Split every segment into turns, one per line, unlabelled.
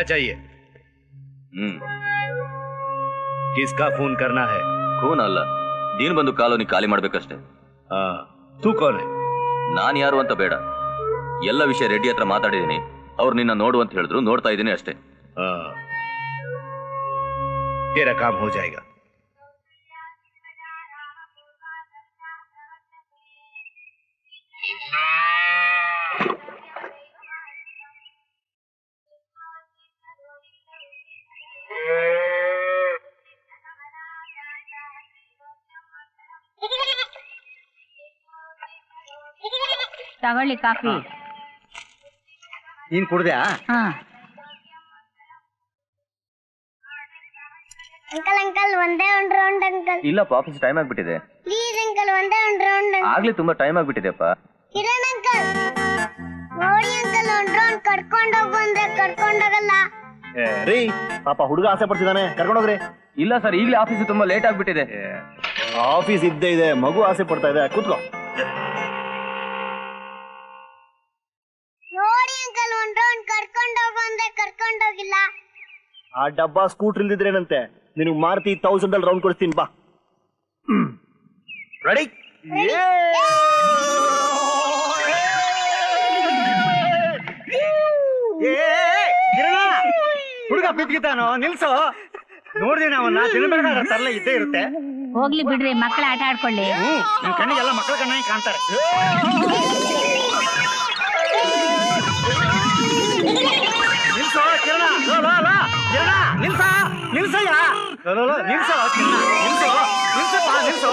क्या चाहिए
ಹ್ಮ್
किसका फोन करना है
ಖೂನ್ ಅಲ್ಲ ದೀನ್ ಬಂದು ಕಾಲೋನಿ ಖಾಲಿ ಮಾಡ್ಬೇಕಷ್ಟೇ
हाँ तू कौन है
ನಾನ್ ಯಾರು ಅಂತ ಬೇಡ ಎಲ್ಲ ವಿಷಯ ರೆಡ್ಡಿ ಹತ್ರ ಮಾತಾಡಿದೀನಿ ಅವ್ರು ನಿನ್ನ ನೋಡು ಅಂತ ಹೇಳಿದ್ರು ನೋಡ್ತಾ ಇದ್ದೀನಿ ಅಷ್ಟೇ
हाँ तेरा काम हो जाएगा
ತಗೊಳ್ಳಿ ಕಾಫಿ
ನೀನ್ ಕುಡ್ದ್ಯಾ
ಹಾ
ಅಂಕಲ್ ಅಂಕಲ್ ಒಂದೇ ಒಂದ್ ರೌಂಡ್ ಅಂಕಲ್
ಇಲ್ಲಪ್ಪ ಆಫೀಸ್ ಟೈಮ್ ಆಗ್ಬಿಟ್ಟಿದೆ
ಪ್ಲೀಸ್ ಅಂಕಲ್ ಒಂದೇ ಒಂದ್ ರೌಂಡ್
ಆಗ್ಲೇ ತುಂಬಾ ಟೈಮ್ ಆಗ್ಬಿಟ್ಟಿದೆಪ್ಪ
ಕಿರಣ್ ಅಂಕಲ್ ನೋಡಿ ಅಂಕಲ್ ಒಂದ್ ರೌಂಡ್ ಕರ್ಕೊಂಡ್ ಹೋಗು ಅಂದ್ರೆ ಕರ್ಕೊಂಡ್ ಹೋಗಲ್ಲ
ರೀ ಪಾಪ ಹುಡುಗ ಆಸೆ ಪಡ್ತಿದ್ದಾನೆ. ಕರ್ಕೊಂಡೋಗ್ರಿ
ಇಲ್ಲ ಸರ್ ಈಗಲೇ ಆಫೀಸ್ ತುಂಬಾ ಲೇಟ್ ಆಗ್ಬಿಟ್ಟಿದೆ.
ಆಫೀಸ್ ಇದ್ದೇ ಇದೆ ಮಗು ಆಸೆ ಪಡ್ತಾ ಇದೆ. ಕೂತ್ಕೋ.
ನೋಡಿ ಅಂಕಲ್ ಒಂದ್ ರೌಂಡ್ ಕರ್ಕೊಂಡ್ ಹೋಗು ಅಂದ್ರೆ ಕರ್ಕೊಂಡ್ ಹೋಗಿಲ್ಲ.
ಆ ಡಬ್ಬಾ ಸ್ಕೂಟರ್ ಇಲ್ದಿದ್ರೇನಂತೆ ನಿನಗೆ ಮಾರುತಿ ತೌಸಂಡ್ ಅಲ್ಲಿ ರೌಂಡ್ ಕೊಡ್ತೀನಿ ಬಾ. ರೆಡಿ
ಬಿದ್ದಿದ್ದಾನೋ? ನಿಲ್ಸು. ನೋಡಿದೀನಿ ಅವನ್ನ ತಿನ್ಬೇಕಾದ್ರೆ ತರಲೆ ಇದ್ದೇ ಇರುತ್ತೆ.
ಹೋಗ್ಲಿ ಬಿಡ್ರಿ ಮಕ್ಕಳ ಆಟ ಆಡ್ಕೊಳ್ಳಿ.
ಹ್ಮ್ ನಿಮ್ ಕಣ್ಣಿಗೆಲ್ಲ ಮಕ್ಕಳ ಕಣ್ಣಾಗಿ ಕಾಣ್ತಾರೆ. ನಿಲ್ಸೋ ಕಿರಣ. ಲೋ, ಲೋ, ಲೋ, ಕಿರಣ ನಿಲ್ಸ. ನಿಲ್ಸಯ್ಯ. ಲೋ, ಲೋ, ಲೋ, ನಿಲ್ಸೋ ಕಿರಣ. ನಿಲ್ಸೋ ನಿಲ್ಸಪ್ಪ ನಿಲ್ಸೋ.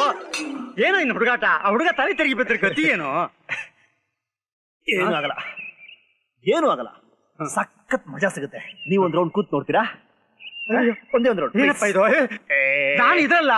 ಏನೋ ಇನ್ನು ಹುಡುಗಾಟ? ಆ ಹುಡುಗ ತಲೆ ತಿರುಗಿ ಬಿದ್ದರೆ ಗತಿ ಏನು?
ಏನು ಆಗಲ್ಲ. ಏನು ಆಗಲ್ಲ. ಸಖತ್ ಮಜಾ ಸಿಗುತ್ತೆ. ನೀವ್ ಒಂದ್ ರೌಂಡ್ ಕೂತ್ ನೋಡ್ತೀರಾ? ಒಂದೇ ಒಂದ್ ರೌಂಡ್
ಏನಪ್ಪ ಇದು? ನಾನು ಇದಲ್ಲ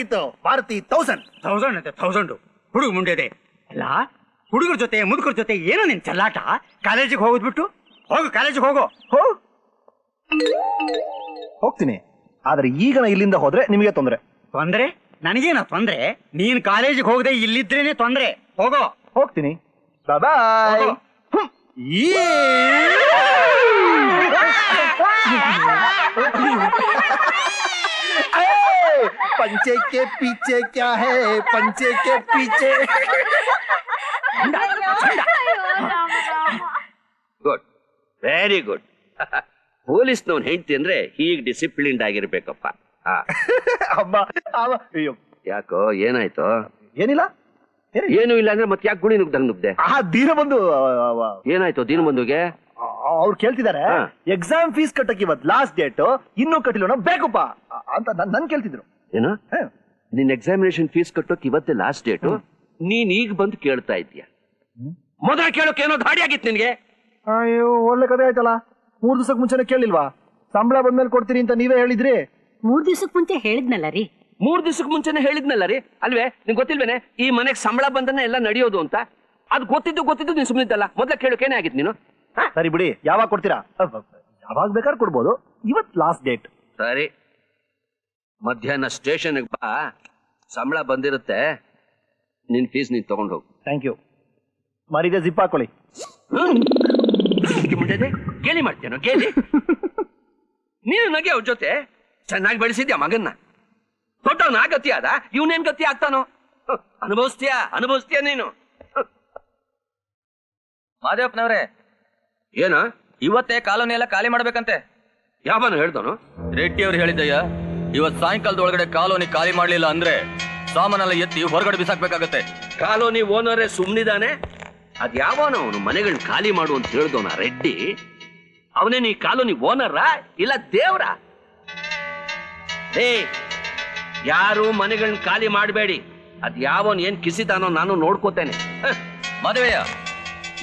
ಆಗಿತ್ತು. ಭಾರತಿ ತೌಸಂಡ್
ತೌಸಂಡ್ ಅಂತ ತೌಸಂಡು ಹುಡುಗ ಮುಂಡೆದೆ. ಅಲ್ಲ ಹುಡುಗರ ಜೊತೆ ಮುದುಕರ ಜೊತೆ ಏನೋ ನಿನ್ ಚಲ್ಲಾಟ? ಕಾಲೇಜಿಗೆ ಹೋಗೋದ್ಬಿಟ್ಟು ಹೋಗು ಕಾಲೇಜಿಗೆ ಹೋಗು.
ಹೋ. ಹೋಗ್ತೀನಿ. ಆದ್ರೆ ಈಗ ನಾ ಇಲ್ಲಿಂದ ಹೋದ್ರೆ ನಿಮಗೆ ತೊಂದ್ರೆ.
ತೊಂದ್ರೆ? ನನಗೇನ ತೊಂದ್ರೆ? ನೀನ್ ಕಾಲೇಜಿಗೆ ಹೋಗದೆ ಇಲ್ಲಿದ್ರೇನೆ ತೊಂದ್ರೆ. ಹೋಗೋ.
ಹೋಗ್ತೀನಿ. ಬಾಯ್. पंचे के पीछे क्या है पंचे के पीछे
ಗುಡ್ ವೆರಿ ಗುಡ್ ಪೊಲೀಸ್ನವ್ನ ಹೆಂಡತಿ ಅಂದ್ರೆ ಹೀಗ್ ಡಿಸಿಪ್ಲಿನ್ಡ್ ಆಗಿರ್ಬೇಕಪ್ಪ ಆ,
ಅಮ್ಮ ಅವ ಅಯ್ಯೋ
ಯಾಕೋ ಏನಾಯ್ತು
ಏನಿಲ್ಲ
ಏನು ಇಲ್ಲ ಅಂದ್ರೆ ಮತ್ತೆ ಯಾಕೆ ಗುಳಿ ನುಗ್ದಂಗ್ ನುಗ್ದೆ
ಆ ದೀನ ಬಂದು
ಏನಾಯ್ತು ದಿನ ಬಂದುಗೆ
ಅವ್ರು ಕೇಳ್ತಿದ್ದಾರೆ
ಹಾ.
ಎಕ್ಸಾಮ್ ಫೀಸ್ ಕಟ್ಟಕ್ಕೆ ಇವತ್ ಲಾಸ್ಟ್ ಡೇಟ್ ಇನ್ನೂ ಕಟ್ಟಿಲ್ಲ ಬೇಕಪ್ಪ ಅ- ಅಂತ ನನ್ ನನ್ ಕೇಳ್ತಿದ್ರು
ಏನು?
ನಿನ್ನ
ನಿನ್ ಎಕ್ಸಾಮಿನೇಷನ್ ಫೀಸ್ ಕಟ್ಟೋಕೆ ಇವತ್ತೇ ಲಾಸ್ಟ್ ಡೇಟು ನೀನ್ ಈಗ ಬಂದು ಕೇಳ್ತಾ ಇದೀಯ ಮೊದಲ ಕೇಳೋಕೆ ಏನೋ ಗಾಡಿ ಆಗಿತ್ತು ನಿನ್ಗೆ?
ಅಯ್ಯೋ ಒಳ್ಳೆ ಕದೇ ಆಯ್ತಲ್ಲ. ಮೂರ್ ದಿವಸಕ್ಕೆ ಮುಂಚೆನೆ ಕೇಳಿಲ್ವಾ? ಸಂಬಳ ಬಂದ್ಮೇಲೆ ಕೊಡ್ತೀನಿ ಅಂತ ನೀವೇ ಹೇಳಿದ್ರಿ.
ಮೂರ್ ದಿವ್ಸಕ್ ಮುಂಚೆ ಹೇಳಿದ್ನಲ್ಲ ರೀ.
ಮೂರ್ ದಿವಸಕ್ಕೆ ಮುಂಚೆನೆ ಹೇಳಿದ್ನಲ್ಲ ರೀ? ಅಲ್ವೇ ನಿಂಗೆ ಗೊತ್ತಿಲ್ವೇನೆ? ಈ ಮನೆಗ್ ಸಂಬಳ ಬಂದನೆ ಎಲ್ಲ ನಡೆಯೋದು ಅಂತ? ಅದು ಗೊತ್ತಿದ್ದು ಗೊತ್ತಿದ್ದು ನೀನ್ ಸುಮ್ಮನಿದ್ದಲ್ಲ ಮೊದಲ ಕೇಳೋಕೆ ಏನೇ ಆಗಿತ್ತು ನೀನು? ಹ?
ಸರಿ ಬಿಡಿ ಯಾವಾಗ ಕೊಡ್ತೀರಾ. ಯಾವಾಗ ಬೇಕಾದ್ರೆ ಕೊಡ್ಬೋದು. ಇವತ್ ಲಾಸ್ಟ್ ಡೇಟ್
ಸರಿ. ಮಧ್ಯಾಹ್ನ ಸ್ಟೇಷನ್ಗೆ ಬಾ. ಸಂಬಳ ಬಂದಿರುತ್ತೆ. ನಿನ್ ಫೀಸ್ ನೀನ್ ತಗೊಂಡು ಹೋಗು.
ಥ್ಯಾಂಕ್ ಯು ಮರಿದೆ ಜಿಪ್ ಹಾಕೊಳ್ಳಿ.
ಗೇಲಿ ಮಾಡ್ತೇನೋ ಗೇಲಿ? ನೀನು ನಗೆ ಅವ್ರ ಜೊತೆ ಚೆನ್ನಾಗಿ ಬೆಳೆಸಿದ್ಯಾ ಮಗನ್ನ? ದೊಡ್ಡವನ ಗತಿ ಆದ? ಇವನೇನ್ ಗತಿ ಆಗ್ತಾನೋ? ಅನುಭವಿಸ್ತೀಯಾ ಅನುಭವಿಸ್ತೀಯಾ? ಅನುಭವಿಸ್ತೀಯ ನೀನು?
ಮಾದೇವಪ್ಪನವ್ರೆ
ಏನ?
ಇವತ್ತೇ ಕಾಲೋನಿ ಎಲ್ಲ ಖಾಲಿ ಮಾಡ್ಬೇಕಂತೆ.
ಯಾವನು ಹೇಳ್ದನು
ರೆಡ್ಡಿ ಅವ್ರು ಹೇಳಿದ್ದಯ್ಯ ಇವತ್ ಸಾಯಂಕಾಲದ ಒಳಗಡೆ ಕಾಲೋನಿ ಖಾಲಿ ಮಾಡ್ಲಿಲ್ಲ ಅಂದ್ರೆ ಸಾಮಾನೆಲ್ಲ ಎತ್ತಿ ಹೊರಗಡೆ ಬಿಸಾಕ್ಬೇಕಾಗತ್ತೆ.
ಕಾಲೋನಿ ಓನರೇ ಸುಮ್ನಿದಾನೆ. ಅದ್ ಯಾವನ ಅವನು ಮನೆಗಳನ್ನ ಖಾಲಿ ಮಾಡು ಅಂತ ಹೇಳ್ದವನ ರೆಡ್ಡಿ. ಅವನೇ ನೀ ಕಾಲೋನಿ ಓನರ ಇಲ್ಲ ದೇವ್ರ? ಏ ಯಾರು ಮನೆಗಳನ್ನ ಖಾಲಿ ಮಾಡಬೇಡಿ. ಅದ್ ಯಾವನ್ ಏನ್ ಕಿಸಿತಾನೋ ನಾನು ನೋಡ್ಕೋತೇನೆ.
ಮದುವೆಯ?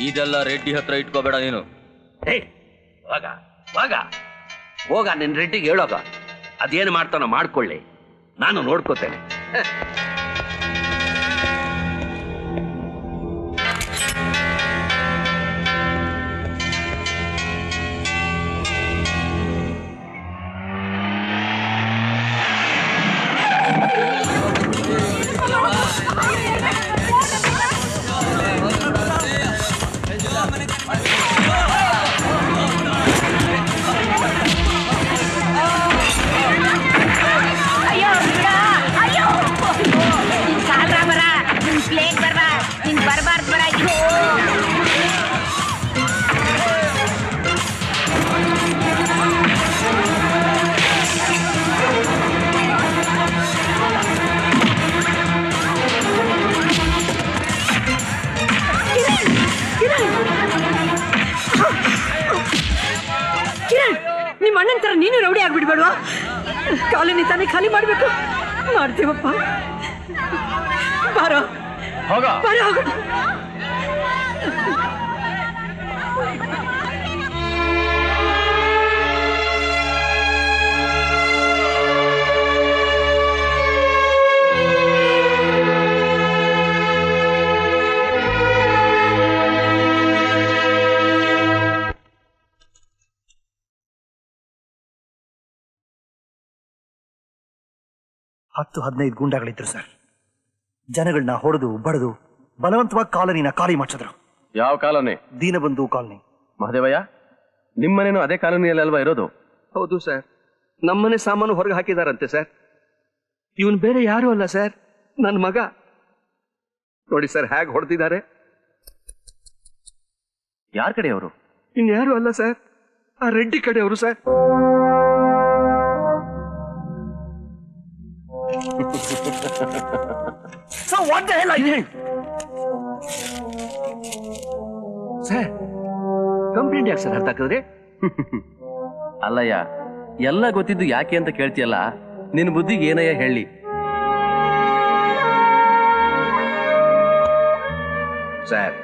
ಇದೆಲ್ಲ ರೆಡ್ಡಿ ಹತ್ರ ಇಟ್ಕೋಬೇಡ ನೀನು.
ಏ ಹೋಗ ಹೋಗ. ಹೋಗ ನಿನ್ ರೆಡ್ಡಿಗೆ ಹೇಳೋಗ. ಅದೇನು ಮಾಡ್ತಾನೋ ಮಾಡ್ಕೊಳ್ಳಿ. ನಾನು ನೋಡ್ಕೋತೇನೆ.
ಮಾಡ್ತೀವಪ್ಪ ಬಾರೋ
ಹೋಗ
ಬಾರೋ ಹೋಗೋಣ
ಹತ್ತು ಹದಿನೈದು ಗೂಂಡಾಗಳಿದ್ರು ಸರ್. ಜನಗಳನ್ನ ಹೊಡೆದು ಬಡದು ಬಲವಂತವಾಗಿ ಕಾಲನಿನ ಖಾಲಿ ಮಾಡಿಸಿದ್ರು.
ಯಾವ ಕಾಲೋನಿ?
ದೀನಬಂಧು ಕಾಲೋನಿ.
ಮಹದೇವಯ್ಯ ನಿಮ್ಮನೇನು ಅದೇ ಕಾಲೋನಿಯಲ್ಲಿ ಅಲ್ವಾ ಇರೋದು?
ಹೌದು ಸರ್. ನಮ್ಮನೆ ಸಾಮಾನು ಹೊರಗೆ ಹಾಕಿದಾರಂತೆ ಸರ್. ಇವನ್ ಬೇರೆ ಯಾರು ಅಲ್ಲ ಸರ್. ನನ್ನ ಮಗ. ನೋಡಿ ಸರ್ ಹೇಗೆ ಹೊಡೆದಿದ್ದಾರೆ.
ಯಾರ ಕಡೆಯವರು?
ಇನ್ಯಾರು ಅಲ್ಲ ಸರ್. ಆ ರೆಡ್ಡಿ ಕಡೆಯವರು ಸರ್. ಸರ್ ಕಂಪ್ಲೇಂಟ್ ಯಾಕೆ ಸರ್ ಅರ್ಥ ಹಾಕಿದ್ರಿ
ಅಲ್ಲಯ್ಯ ಎಲ್ಲ ಗೊತ್ತಿದ್ದು ಯಾಕೆ ಅಂತ ಕೇಳ್ತಿಯಲ್ಲ? ನಿನ್ನ ಬುದ್ಧಿಗೆ ಏನಯ್ಯ ಹೇಳಿ?
ಸರ್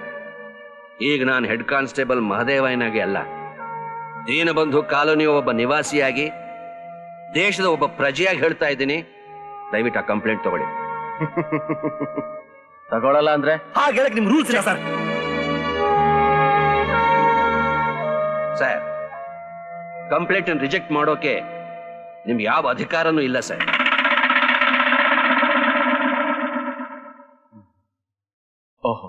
ಈಗ ನಾನು ಹೆಡ್ ಕಾನ್ಸ್ಟೇಬಲ್ ಮಹದೇವಯ್ಯನಾಗಿ ಅಲ್ಲ. ದೀನಬಂಧು ಕಾಲೋನಿಯ ಒಬ್ಬ ನಿವಾಸಿಯಾಗಿ ದೇಶದ ಒಬ್ಬ ಪ್ರಜೆಯಾಗಿ ಹೇಳ್ತಾ ಇದ್ದೀನಿ. ದಯವಿಟ್ಟು ಆ ಕಂಪ್ಲೇಂಟ್ ತಗೊಳ್ಳಿ.
ತಗೊಳಲ್ಲ ಅಂದ್ರೆ?
ಹಾಗೆ ಹೇಳಕ್ ನಿಮ್ ರೂಲ್ಸ್ ಇಲ್ಲ ಸರ್
ಸರ್ ಕಂಪ್ಲೇಂಟ್ ರಿಜೆಕ್ಟ್ ಮಾಡೋಕೆ ನಿಮ್ಗೆ ಯಾವ ಅಧಿಕಾರನೂ ಇಲ್ಲ ಸರ್
ಓಹೋ.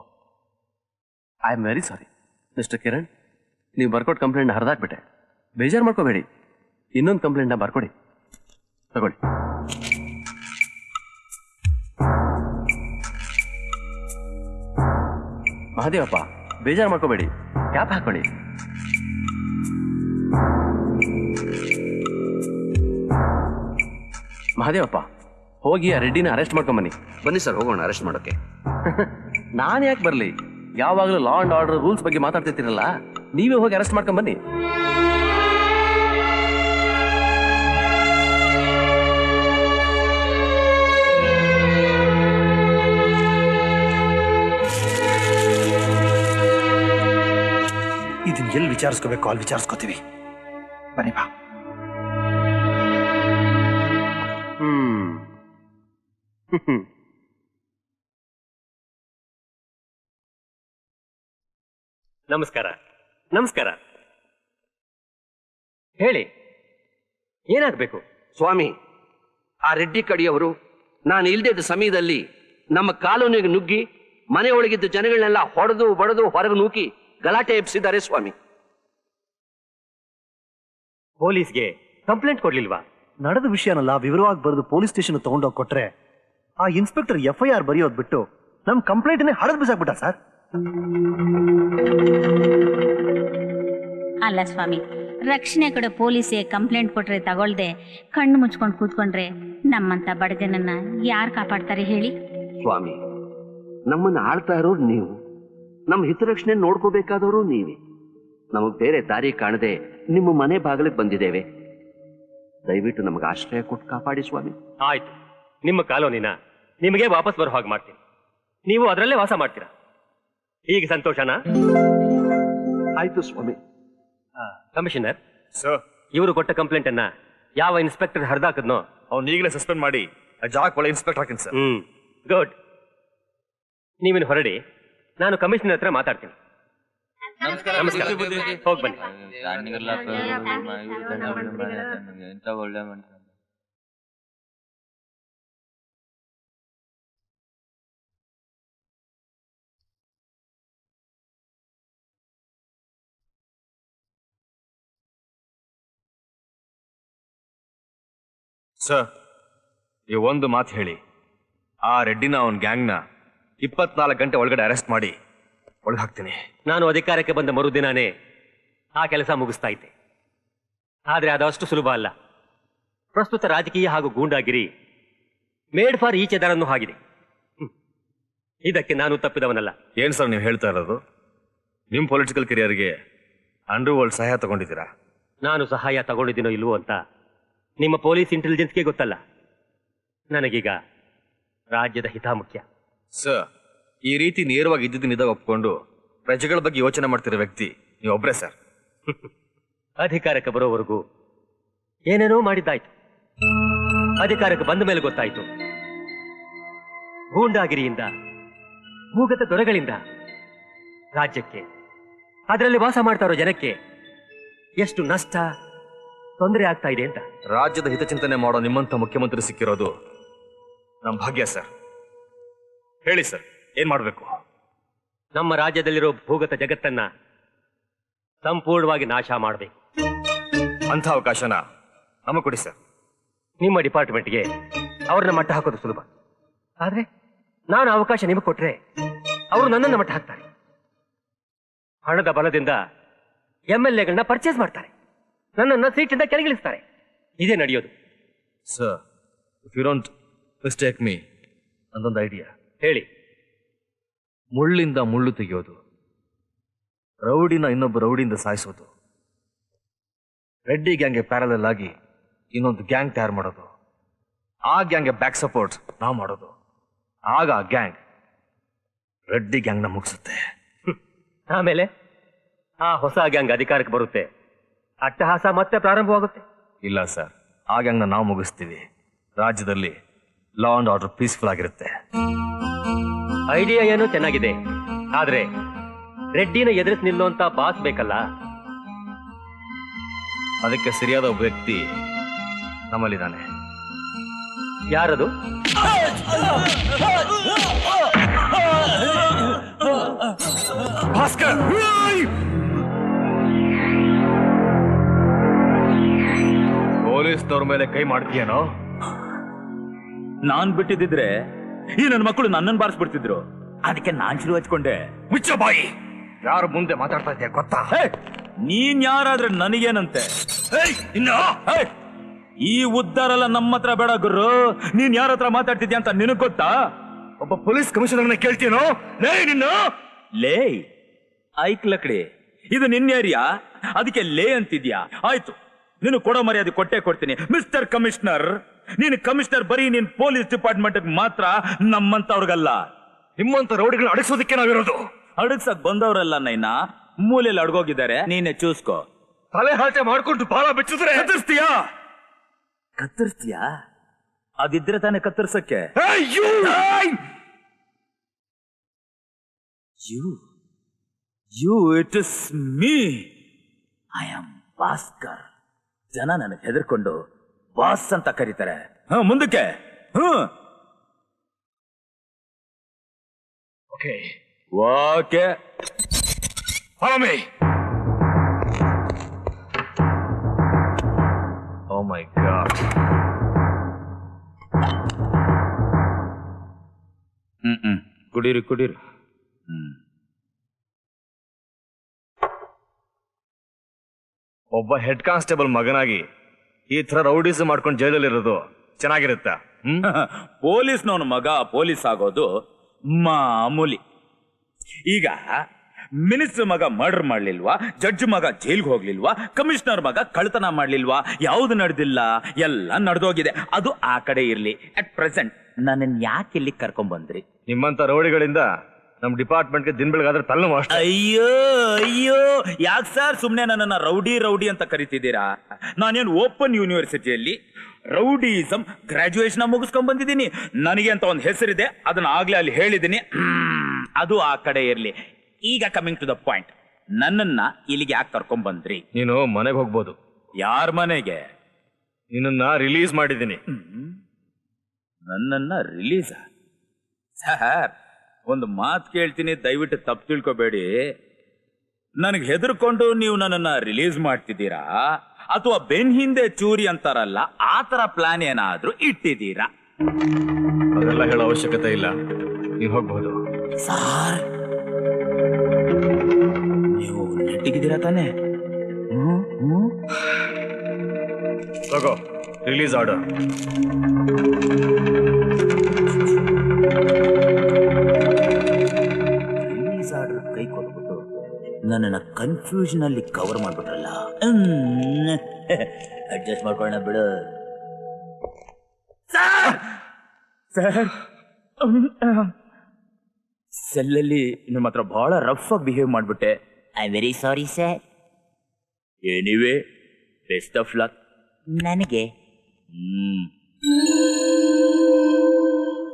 I am very sorry mister Kiran ನೀವು ಬರ್ಕೊಟ್ಟು ಕಂಪ್ಲೇಂಟ್ ಹರಿದಾಕ್ಬಿಟ್ಟೆ ಬೇಜಾರು ಮಾಡ್ಕೋಬೇಡಿ. ಇನ್ನೊಂದು ಕಂಪ್ಲೇಂಟ್ನ ಬರ್ಕೊಡಿ. ತಗೊಳ್ಳಿ. ಮಹಾದೇವಪ್ಪ ಬೇಜಾರು ಮಾಡ್ಕೋಬೇಡಿ. ಕ್ಯಾಪ್ ಹಾಕೊಳ್ಳಿ ಮಹಾದೇವಪ್ಪ ಹೋಗಿ ಆ ರೆಡ್ಡಿನ ಅರೆಸ್ಟ್ ಮಾಡ್ಕೊಂಬನ್ನಿ.
ಬನ್ನಿ ಸರ್ ಹೋಗೋಣ ಅರೆಸ್ಟ್ ಮಾಡೋಕೆ.
ನಾನು ಯಾಕೆ ಬರಲಿ? ಯಾವಾಗಲೂ ಲಾ ಅಂಡ್ ಆರ್ಡರ್ ರೂಲ್ಸ್ ಬಗ್ಗೆ ಮಾತಾಡ್ತಿರ್ತೀರಲ್ಲ? ನೀವೇ ಹೋಗಿ ಅರೆಸ್ಟ್ ಮಾಡ್ಕೊಂಡ್
ವಿಚಾರಿಸ್ಕೋಬೇಕು ಅಲ್ಲಿ ವಿಚಾರಿಸ್ಕೋತೀವಿ. ಬನ್ನಿ ಬಾ.
ನಮಸ್ಕಾರ. ನಮಸ್ಕಾರ. ಹೇಳಿ ಏನಾಗ್ಬೇಕು?
ಸ್ವಾಮಿ ಆ ರೆಡ್ಡಿ ಕಡಿಯವರು ನಾನು ಇಲ್ದಿದ್ದ ಸಮಯದಲ್ಲಿ ನಮ್ಮ ಕಾಲೋನಿಗೆ ನುಗ್ಗಿ ಮನೆಯೊಳಗಿದ್ದ ಜನಗಳನ್ನೆಲ್ಲ ಹೊಡೆದು ಬಡದು ಹೊರಗೆ ನೂಕಿ ಗಲಾಟೆ ಎಬ್ಸಿದ್ದಾರೆ ಸ್ವಾಮಿ.
ಪೊಲೀಸ್ಗೆ ಕಂಪ್ಲೇಂಟ್ ಕೊಡ್ಲಿಲ್ವಾ?
ನಡೆದ ವಿಷಯನಲ್ಲ ವಿವರವಾಗಿ ಬರೆದು ಪೊಲೀಸ್ ಸ್ಟೇಷನ್ ತಗೊಂಡೋಗಿ ಕೊಟ್ರೆ ಆ ಇನ್ಸ್ಪೆಕ್ಟರ್ ಎಫ್ ಐ ಆರ್ ಬರೆಯೋದ್ ಬಿಟ್ಟು ನಮ್ ಕಂಪ್ಲೇಂಟ್ನೇ ಹಡದ್ ಬಿಸಾಕ್ಬಿಟ್ಟ ಸರ್.
ಅಲ್ಲ ಸ್ವಾಮಿ ರಕ್ಷಣೆ ಕಡೆ ಪೊಲೀಸಿಗೆ ಕಂಪ್ಲೇಂಟ್ ಕೊಟ್ರೆ ತಗೊಳ್ದೆ ಕಣ್ಣು ಮುಚ್ಕೊಂಡು ಕೂತ್ಕೊಂಡ್ರೆ ನಮ್ಮಂತ ಬಡಜನನ್ನ ಯಾರು ಕಾಪಾಡ್ತಾರೆ ಹೇಳಿ?
ಸ್ವಾಮಿ ನಮ್ಮನ್ನ ಆಳ್ತಾ ಇರೋರು ನೀವು. ನಮ್ಮ ಹಿತರಕ್ಷಣೆ ನೋಡ್ಕೋಬೇಕಾದವರು ನೀವೇ. ನಮಗ್ ಬೇರೆ ದಾರಿ ಕಾಣದೆ ನಿಮ್ಮ ಮನೆ ಬಾಗಿಲಿಗೆ ಬಂದಿದ್ದೇವೆ. ದಯವಿಟ್ಟು ನಮಗೆ ಆಶ್ರಯ ಕೊಟ್ಟು ಕಾಪಾಡಿ ಸ್ವಾಮಿ.
ಆಯ್ತು. ನಿಮ್ಮ ಕಾಲೋನಿನ ನಿಮಗೆ ವಾಪಸ್ ಬರೋ ಹಾಗೆ ಮಾಡ್ತೀನಿ. ನೀವು ಅದರಲ್ಲೇ ವಾಸ ಮಾಡ್ತೀರಾ? ಈಗ ಸಂತೋಷನಾ?
ಆಯ್ತು ಸ್ವಾಮಿ.
ಕಮಿಷನರ್
ಸರ್
ಇವರು ಕೊಟ್ಟ ಕಂಪ್ಲೇಂಟ್ ಅನ್ನ ಯಾವ ಇನ್ಸ್ಪೆಕ್ಟರ್ ಹರಿದಾಕದ್ನೋ?
ಅವ್ನು ಈಗಲೇ ಸಸ್ಪೆಂಡ್ ಮಾಡಿ ಆ ಜಾಗಕ್ಕೆ ಒಳ್ಳೆ ಇನ್ಸ್ಪೆಕ್ಟರ್ ಹಾಕಿನಿ ಸರ್.
ಹ್ಮ್. ಗುಡ್. ನೀವಿನ್ ಹೊರಡಿ. ನಾನು ಕಮಿಷನರ್ ಹತ್ರ ಮಾತಾಡ್ತೀನಿ. ನಮಸ್ಕಾರ. ಹೋಗಿ ಬನ್ನಿ.
ಎಂತ ಒಳ್ಳೆ ಮನುಷ್ಯ
ಸರ್ ಈ ಒಂದು ಮಾತು ಹೇಳಿ. ಆ ರೆಡ್ಡಿನ ಅವನ ಗ್ಯಾಂಗ್ನ ಇಪ್ಪತ್ನಾಲ್ಕು ಗಂಟೆ ಒಳಗಡೆ ಅರೆಸ್ಟ್ ಮಾಡಿ. ಒಳಗೆ ಹಾಕ್ತೀನಿ
ನಾನು ಅಧಿಕಾರಕ್ಕೆ ಬಂದ ಮರುದಿನಾನೇ ಆ ಕೆಲಸ ಮುಗಿಸ್ತಾ ಇದ್ದೆ. ಆದರೆ ಅದು ಅಷ್ಟು ಸುಲಭ ಅಲ್ಲ. ಪ್ರಸ್ತುತ ರಾಜಕೀಯ ಹಾಗೂ ಗೂಂಡಾಗಿರಿ ಮೇಡ್ ಫಾರ್ ಈಚೆ ದರನ್ನು ಆಗಿದೆ. ಇದಕ್ಕೆ ನಾನು ತಪ್ಪಿದವನಲ್ಲ.
ಏನು ಸರ್ ನೀವು ಹೇಳ್ತಾ ಇರೋದು? ನಿಮ್ಮ ಪೊಲಿಟಿಕಲ್ ಕೆರಿಯರ್ಗೆ ಅಂಡರ್ ವರ್ಲ್ಡ್ ಸಹಾಯ ತಗೊಂಡಿದ್ದೀರಾ?
ನಾನು ಸಹಾಯ ತಗೊಂಡಿದ್ದೀನೋ ಇಲ್ವೋ ಅಂತ ನಿಮ್ಮ ಪೊಲೀಸ್ ಇಂಟೆಲಿಜೆನ್ಸ್ಗೆ ಗೊತ್ತಲ್ಲ. ನನಗೀಗ ರಾಜ್ಯದ ಹಿತ ಮುಖ್ಯ
ಸರ್ ಈ ರೀತಿ ನೇರವಾಗಿ ಇದ್ದಿದ್ದನ್ನಿದ್ದಾಗ ಒಪ್ಕೊಂಡು ಪ್ರಜೆಗಳ ಬಗ್ಗೆ ಯೋಚನೆ ಮಾಡ್ತಿರೋ ವ್ಯಕ್ತಿ ನೀವು ಒಬ್ಬರೇ ಸರ್.
ಅಧಿಕಾರಕ್ಕೆ ಬರೋವರೆಗೂ ಏನೇನೋ ಮಾಡಿದ್ದಾಯ್ತು. ಅಧಿಕಾರಕ್ಕೆ ಬಂದ ಮೇಲೆ ಗೊತ್ತಾಯ್ತು. ಗೂಂಡಾಗಿರಿಯಿಂದ ಭೂಗತ ದೊರೆಗಳಿಂದ ರಾಜ್ಯಕ್ಕೆ ಅದರಲ್ಲಿ ವಾಸ ಮಾಡ್ತಾ ಇರೋ ಜನಕ್ಕೆ ಎಷ್ಟು ನಷ್ಟ ತೊಂದರೆ ಆಗ್ತಾ ಇದೆ ಅಂತ.
ರಾಜ್ಯದ ಹಿತಚಿಂತನೆ ಮಾಡೋ ನಿಮ್ಮಂತ ಮುಖ್ಯಮಂತ್ರಿ ಸಿಕ್ಕಿರೋದು ನಮ್ಮ ಭಾಗ್ಯ ಸರ್. ಹೇಳಿ ಸರ್. ಏನ್ ಮಾಡಬೇಕು?
ನಮ್ಮ ರಾಜ್ಯದಲ್ಲಿರೋ ಭೂಗತ ಜಗತ್ತನ್ನ ಸಂಪೂರ್ಣವಾಗಿ ನಾಶ ಮಾಡಬೇಕು.
ಅಂಥ ಅವಕಾಶನ ನಮಗೆ ಕೊಡಿ ಸರ್.
ನಿಮ್ಮ ಡಿಪಾರ್ಟ್ಮೆಂಟ್ಗೆ ಅವ್ರನ್ನ ಮಟ್ಟ ಹಾಕೋದು ಸುಲಭ. ಆದ್ರೆ ನಾನು ಅವಕಾಶ ನಿಮಗೆ ಕೊಟ್ರೆ ಅವರು ನನ್ನನ್ನು ಮಟ್ಟ ಹಾಕ್ತಾರೆ. ಹಣದ ಬಲದಿಂದ ಎಂ ಎಲ್ ಎಗಳನ್ನ ಪರ್ಚೇಸ್ ಮಾಡ್ತಾರೆ. ನನ್ನನ್ನ ಸೀಟಿಂದ ಕೆಳಗಿಳಿಸ್ತಾರೆ. ಇದೇ ನಡೆಯೋದು.
Sir if you don't mistake me ಅಂದೊಂದು idea
ಹೇಳಿ.
ಮುಳ್ಳಿಂದ ಮುಳ್ಳು ತೆಗೆಯೋದು. ರೌಡಿನ ಇನ್ನೊಬ್ಬ ರೌಡಿಯಿಂದ ಸಾಯಿಸೋದು. ರೆಡ್ಡಿ ಗ್ಯಾಂಗ್ಗೆ ಪ್ಯಾರಲಲ್ ಆಗಿ ಇನ್ನೊಂದು ಗ್ಯಾಂಗ್ ತಯಾರು ಮಾಡೋದು. ಆ ಗ್ಯಾಂಗ್ಗೆ ಬ್ಯಾಕ್ ಸಪೋರ್ಟ್ ನಾವು ಮಾಡೋದು. ಆಗ ಆ ಗ್ಯಾಂಗ್ ರೆಡ್ಡಿ ಗ್ಯಾಂಗ್ನ ಮುಗಿಸುತ್ತೆ.
ಆಮೇಲೆ ಆ ಹೊಸ ಗ್ಯಾಂಗ್ ಅಧಿಕಾರಕ್ಕೆ ಬರುತ್ತೆ. ಅಟ್ಟಹಾಸ ಮತ್ತೆ ಪ್ರಾರಂಭವಾಗುತ್ತೆ.
ಇಲ್ಲ ಸರ್ ಆ ಗ್ಯಾಂಗ್ನ ನಾವು ಮುಗಿಸ್ತೀವಿ. ರಾಜ್ಯದಲ್ಲಿ ಲಾ ಅಂಡ್ ಆರ್ಡರ್ ಪೀಸ್ಫುಲ್ ಆಗಿರುತ್ತೆ.
ಐಡಿಯಾ ಏನೋ ಚೆನ್ನಾಗಿದೆ. ಆದ್ರೆ ರೆಡ್ಡಿನ ಎದುರಿಸಿ ನಿಲ್ಲುವಂತ ಬಾಸ್ ಬೇಕಲ್ಲ?
ಅದಕ್ಕೆ ಸರಿಯಾದ ಒಬ್ಬ ವ್ಯಕ್ತಿ ನಮ್ಮಲ್ಲಿದ್ದಾನೆ.
ಯಾರದು?
ಭಾಸ್ಕರ್! ಪೊಲೀಸ್ನವ್ರ ಮೇಲೆ ಕೈ ಮಾಡ್ತೀಯನೋ?
ನಾನ್ ಬಿಟ್ಟಿದ್ರೆ ಈ ನನ್ನ ಮಕ್ಕಳು ನನ್ನನ್ನು ಬಾರಿಸ್ಬಿಡ್ತಿದ್ರು. ಅದಕ್ಕೆ ನಾನ್ ಶುರು ಹಚ್ಕೊಂಡೆ.
ಮುಚ್ಚ ಬಾಯಿ! ಯಾರು ಮುಂದೆ ಮಾತಾಡ್ತಾ ಇದೆಯಾ ಗೊತ್ತಾ?
ಹೇ, ನೀನ್ ಯಾರಾದ್ರೆ ನನಗೇನಂತೆ? ಈ ಉದ್ದಾರೆಲ್ಲ ನಮ್ಮ ಹತ್ರ ಬೇಡ ಗುರು. ನೀನ್ ಯಾರ ಹತ್ರ ಮಾತಾಡ್ತಿದ್ಯಾ ಅಂತ ನಿನಗ್ ಗೊತ್ತಾ?
ಒಬ್ಬ ಪೊಲೀಸ್ ಕಮಿಷನರ್ನ ಕೇಳ್ತೀನೋ ಲೇ ನಿನ್ನ
ಲೇ ಐಕ್ ಲಕ್ಡಿ. ಇದು ನಿನ್ನ ಏರಿಯಾ? ಅದಕ್ಕೆ ಲೇ ಅಂತಿದ್ಯಾ? ಆಯ್ತು ನೀನು ಕೊಡೋ ಮರ್ಯಾದೆ ಕೊಟ್ಟೆ ಕೊಡ್ತೀನಿ. Mister commissioner. ನೀನು ಕಮಿಷನರ್ ಬರೀ ನೀನ್ ಪೊಲೀಸ್ ಡಿಪಾರ್ಟ್ಮೆಂಟ್ ಮಾತ್ರ ನಮ್ಮಂತವ್ರಿಗಲ್ಲ.
ನಿಮ್ಮಂತ ರೌಡಿಗಳನ್ನ ಅಡಗಿಸೋದಕ್ಕೆ ನಾವಿರೋದು.
ಅಡಗ್ಸಕ್ ಬಂದವರಲ್ಲ ನೈನಾ? ಮೂಲೆಯಲ್ಲಿ ಅಡ್ಗೋಗಿದ್ದಾರೆ ನೀನೆ ಚೂಸ್ಕೋ.
ತಲೆ ಹಾಟೆ ಮಾಡ್ಕೊಂಡು ಬಾಲ ಬೆಚ್ಚಿದ್ರೆ
ಕತ್ತರಿಸ್ತೀಯಾ? ಕತ್ತರಿಸ್ತೀಯಾ? ಅದಿದ್ರೆ ತಾನೇ ಕತ್ತರಿಸಕ್ಕೆ.
ಅಯ್ಯೋ!
You! You? It is me I am Bhaskar ಜನ ನನಗೆ ಹೆದರ್ಕೊಂಡು ಬಾಸ್ ಅಂತ ಕರೀತಾರೆ. ಹ ಮುಂದಕ್ಕೆ.
ಓಕೆ. ಓ ಮೈ
ಗಾಡ್ ಕುಡೀರಿ ಕುಡೀರಿ.
ಒಬ್ಬ ಹೆಡ್ ಕಾನ್ಸ್ಟೇಬಲ್ ಮಗನಾಗಿ ಈ ತರ ರೌಡೀಸ್ ಮಾಡ್ಕೊಂಡು ಜೈಲಲ್ಲಿರೋದು ಚೆನ್ನಾಗಿರುತ್ತಾ. ಪೊಲೀಸ್
ಪೊಲೀಸ್ನವನ ಮಗ ಪೊಲೀಸ್ ಆಗೋದು ಮಾಮೂಲಿ. ಈಗ ಮಿನಿಸ್ಟರ್ ಮಗ ಮರ್ಡರ್ ಮಾಡ್ಲಿಲ್ವಾ ಜಡ್ಜ್ ಮಗ ಜೈಲ್ಗೆ ಹೋಗ್ಲಿಲ್ವಾ ಕಮಿಷನರ್ ಮಗ ಕಳ್ತನ ಮಾಡ್ಲಿಲ್ವಾ ಯಾವ್ದು ನಡೆದಿಲ್ಲ ಎಲ್ಲ ನಡೆದೋಗಿದೆ. ಅದು ಆ ಕಡೆ ಇರ್ಲಿ. ಅಟ್ ಪ್ರೆಸೆಂಟ್ ನನ್ನನ್ನು ಯಾಕೆ ಇಲ್ಲಿ ಕರ್ಕೊಂಡ್ ಬಂದ್ರಿ
ನಿಮ್ಮಂತ ರೌಡಿಗಳಿಂದ ನಮ್ ಡಿಪಾರ್ಟ್ಮೆಂಟ್ಗೆ ದಿನ ಬೆಳಗಾದ್ರೆ ತಲೆ ಅಷ್ಟೇ.
ಅಯ್ಯೋ ಅಯ್ಯೋ ಯಾಕೆ ಸರ್ ಸುಮ್ಮನೆ ನನ್ನನ್ನು ರೌಡಿ ರೌಡಿ ಅಂತ ಕರಿತಿದ್ದೀರಾ? ನಾನೇನು ಓಪನ್ ಯೂನಿವರ್ಸಿಟಿಯಲ್ಲಿ ರೌಡಿಸಮ್ ಗ್ರಾಜುಯೇಷನ್ ಮುಗಿಸ್ಕೊಂಡ್ ಬಂದಿದ್ದೀನಿ. ನನಗೆ ಅಂತ ಒಂದು ಹೆಸರಿದೆ ಅದನ್ನ ಆಗ್ಲೇ ಅಲ್ಲಿ ಹೇಳಿದ್ದೀನಿ. ಅದು ಆ ಕಡೆ ಇರಲಿ. ಈಗ ಕಮಿಂಗ್ ಟು ದ ಪಾಯಿಂಟ್ ನನ್ನನ್ನ ಇಲ್ಲಿಗೆ ಯಾಕೆ ಕರ್ಕೊಂಡ್ ಬಂದ್ರಿ?
ನೀನು ಮನೆಗೆ ಹೋಗ್ಬೋದು.
ಯಾರ ಮನೆಗೆ?
ನಿನ್ನ ರಿಲೀಸ್ ಮಾಡಿದ್ದೀನಿ.
ನನ್ನನ್ನ ರಿಲೀಸ್ ಸರ್ ಒಂದು ಮಾತು ಕೇಳ್ತೀನಿ ದಯವಿಟ್ಟು ತಪ್ಪು ತಿಳ್ಕೊಬೇಡಿ. ನನಗೆ ಹೆದರ್ಕೊಂಡು ನೀವು ನನ್ನನ್ನು ರಿಲೀಸ್ ಮಾಡ್ತಿದ್ದೀರಾ? ಅಥವಾ ಬೆನ್ ಹಿಂದೆ ಚೂರಿ ಅಂತಾರಲ್ಲ ಆ ಥರ ಪ್ಲಾನ್ ಏನಾದರೂ ಇಟ್ಟಿದ್ದೀರಾ?
ಅದೆಲ್ಲ ಹೇಳೋ ಅವಶ್ಯಕತೆ ಇಲ್ಲ. ನೀವು ಹೋಗ್ಬೋದು.
ಸಾರ್! ನೀವು ನೆಟ್ಟಿಗಿದ್ದೀರಾ ತಾನೇ?
ತಗೋ ರಿಲೀಸ್ ಆರ್ಡರ್
ನನ್ನನ್ನ ಕನ್ಫ್ಯೂಷನ್ ಅಲ್ಲಿ ಕವರ್ ಮಾಡ್ಬಿಟ್ರಲ್ಲ. ಅಡ್ಜಸ್ಟ್ ಮಾಡ್ಕೊಳ್ಳೋಣ ಬಿಡು. ಸರ್! ಸೆಲ್ಲಲ್ಲಿ ನಿಮ್ಮ ಹತ್ರ ಬಹಳ ರಫ್ ಆಗಿ ಬಿಹೇವ್ ಮಾಡ್ಬಿಟ್ಟೆ. I very sorry sir anyway best of luck ನನಗೆ. ಹ್ಮ್.